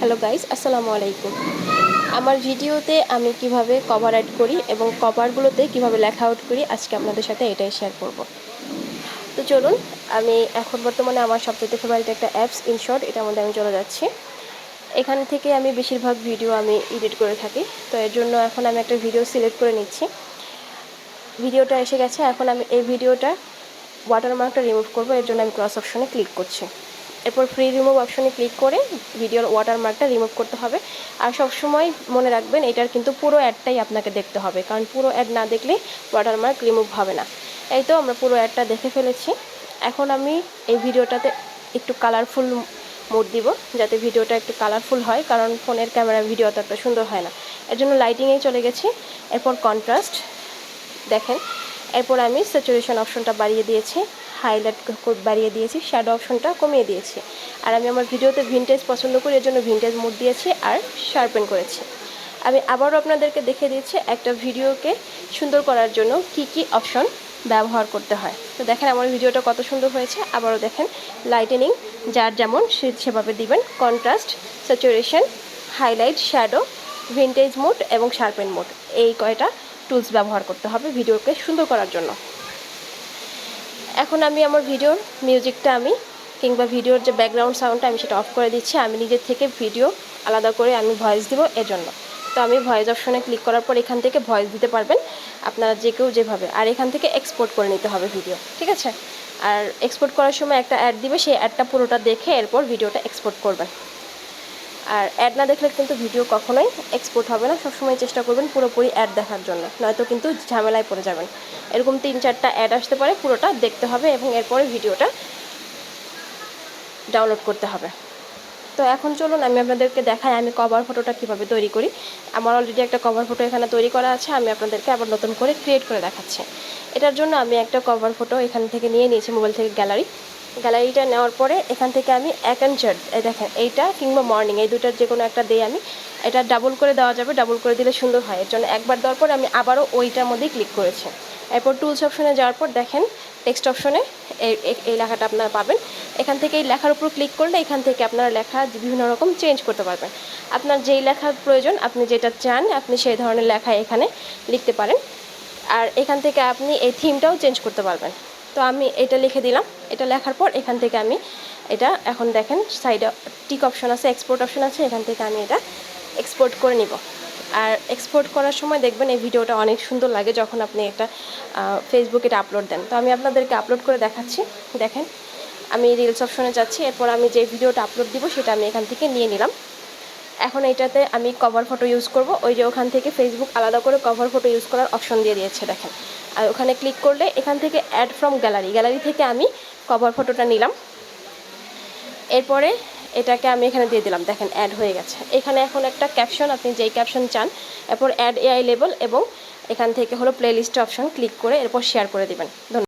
Hello guys আসসালামু আলাইকুম আমার ভিডিওতে আমি কীভাবে কভার অ্যাড করি এবং কভারগুলোতে কীভাবে লেখা আউট করি, আজকে আপনাদের সাথে এটাই শেয়ার করব। তো চলুন, আমি এখন বর্তমানে আমার সবচেয়ে ফেভারিট একটা অ্যাপস ইনশর্ট এটার মধ্যে আমি চলে যাচ্ছি। এখান থেকে আমি বেশিরভাগ ভিডিও আমি এডিট করে থাকি, তো এর জন্য এখন আমি একটা ভিডিও সিলেক্ট করে নিচ্ছি। ভিডিওটা এসে গেছে, এখন আমি এই ভিডিওটা ওয়াটারমার্কটা রিমুভ করব, এর জন্য আমি ক্রস অপশনে ক্লিক করছি। এরপর ফ্রি রিমুভ অপশনে ক্লিক করে ভিডিওর ওয়াটারমার্কটা রিমুভ করতে হবে। আর সবসময় মনে রাখবেন, এটার কিন্তু পুরো অ্যাডটাই আপনাকে দেখতে হবে, কারণ পুরো অ্যাড না দেখলে ওয়াটারমার্ক রিমুভ হবে না। এই তো আমরা পুরো অ্যাডটা দেখে ফেলেছি। এখন আমি এই ভিডিওটাতে একটু কালারফুল মোড দিব, যাতে ভিডিওটা একটু কালারফুল হয়, কারণ ফোনের ক্যামেরা ভিডিও ততটা সুন্দর হয় না। এর জন্য লাইটিংয়েই চলে গেছি। এরপর কন্ট্রাস্ট দেখেন। এরপর আমি স্যাচুরেশন অপশনটা বাড়িয়ে দিয়েছি। হাইলাইট বাড়িয়ে দিয়েছি শ্যাডো অপশনটা কমিয়ে দিয়েছি। আর আমি আমার ভিডিওতে ভিনটেজ পছন্দ করি, এর জন্য ভিনটেজ মোড দিয়েছি আর শার্পেন করেছি। আমি আবারও আপনাদেরকে দেখে দিয়েছি একটা ভিডিওকে সুন্দর করার জন্য কি কি অপশন ব্যবহার করতে হয়। তো দেখেন আমার ভিডিওটা কত সুন্দর হয়েছে, আবারও দেখেন লাইটেনিং যার যেমন সে সেভাবে দিবেন contrast saturation highlight shadow vintage mode এবং শার্পেন মোড এই কয়টা টুলস ব্যবহার করতে হবে ভিডিওকে সুন্দর করার জন্য। এখন আমি আমার ভিডিওর মিউজিকটা আমি, কিংবা ভিডিওর যে ব্যাকগ্রাউন্ড সাউন্ডটা আমি সেটা অফ করে দিচ্ছি। আমি নিজের থেকে ভিডিও আলাদা করে আমি ভয়েস দিব এজন্য। জন্য তো আমি ভয়েস অপশনে ক্লিক করার পর এখান থেকে ভয়েস দিতে পারবেন আপনারা যে কেউ যেভাবে। আর এখান থেকে এক্সপোর্ট করে নিতে হবে ভিডিও ঠিক আছে? আর এক্সপোর্ট করার সময় একটা অ্যাড দিবে, সেই অ্যাডটা পুরোটা দেখে এরপর ভিডিওটা এক্সপোর্ট করবেন। আর অ্যাড না দেখলে কিন্তু ভিডিও কখনোই এক্সপোর্ট হবে না। সবসময় চেষ্টা করবেন পুরোপুরি অ্যাড দেখার জন্য। নয়তো কিন্তু ঝামেলায় পড়ে যাবেন। এরকম তিন, চারটা অ্যাড আসতে পারে, পুরোটা দেখতে হবে এবং এরপরে ভিডিওটা ডাউনলোড করতে হবে। তো এখন চলুন, আমি আপনাদেরকে দেখাই আমি কভার ফটোটা কীভাবে তৈরি করি। আমার অলরেডি একটা কভার ফটো এখানে তৈরি করা আছে, আমি আপনাদেরকে আবার নতুন করে ক্রিয়েট করে দেখাচ্ছি। এটার জন্য আমি একটা কভার ফটো এখান থেকে নিয়ে নিয়েছি মোবাইল থেকে গ্যালারি গ্যালারিটা নেওয়ার পরে এখান থেকে আমি এক অ্যান্ড এই দেখেন, এইটা কিংবা মর্নিং এই দুটার যে কোনো একটা দিয়ে আমি। এটা ডাবল করে দেওয়া যাবে ডাবল করে দিলে সুন্দর হয়। এর জন্য একবার দেওয়ার পর আমি আবারও ওইটার মধ্যেই ক্লিক করেছি। এরপর টুলস অপশনে যাওয়ার পর দেখেন টেক্সট অপশনে এই লেখাটা আপনারা পাবেন। এখান থেকে এই লেখার উপর ক্লিক করলে এখান থেকে আপনারা লেখা বিভিন্ন রকম চেঞ্জ করতে পারবেন। আপনার যেই লেখার প্রয়োজন, আপনি যেটা চান, আপনি সেই ধরনের লেখা এখানে লিখতে পারেন। আর এখান থেকে আপনি এই থিমটাও চেঞ্জ করতে পারবেন। তো আমি এটা লিখে দিলাম। এটা লেখার পর এখান থেকে আমি এটা এখন দেখেন সাইডে টিক অপশন আছে এক্সপোর্ট অপশন আছে, এখান থেকে আমি এটা এক্সপোর্ট করে নিব। আর এক্সপোর্ট করার সময় দেখবেন এই ভিডিওটা অনেক সুন্দর লাগে যখন আপনি একটা ফেসবুকে এটা আপলোড দেন। তো আমি আপনাদেরকে আপলোড করে দেখাচ্ছি। দেখেন, আমি রিলস অপশনে যাচ্ছি, এরপর আমি যে ভিডিওটা আপলোড দিব সেটা আমি এখান থেকে নিয়ে নিলাম। এখন এইটাতে আমি কভার ফটো ইউজ করব। ওই যে ওখান থেকে ফেসবুক আলাদা করে কভার ফটো ইউজ করার অপশন দিয়ে দিয়েছে, দেখেন। আর ওখানে ক্লিক করলে এখান থেকে অ্যাড ফ্রম গ্যালারি গ্যালারি থেকে আমি কভার ফটোটা নিলাম। এরপরে এটাকে আমি এখানে দিয়ে দিলাম। দেখেন অ্যাড হয়ে গেছে। এখানে এখন একটা ক্যাপশন আপনি যেই ক্যাপশন চান, এরপর অ্যাড এআই লেবল এবং এখান থেকে হলো প্লেলিস্ট অপশন ক্লিক করে এরপর শেয়ার করে দেবেন। ধন্যবাদ।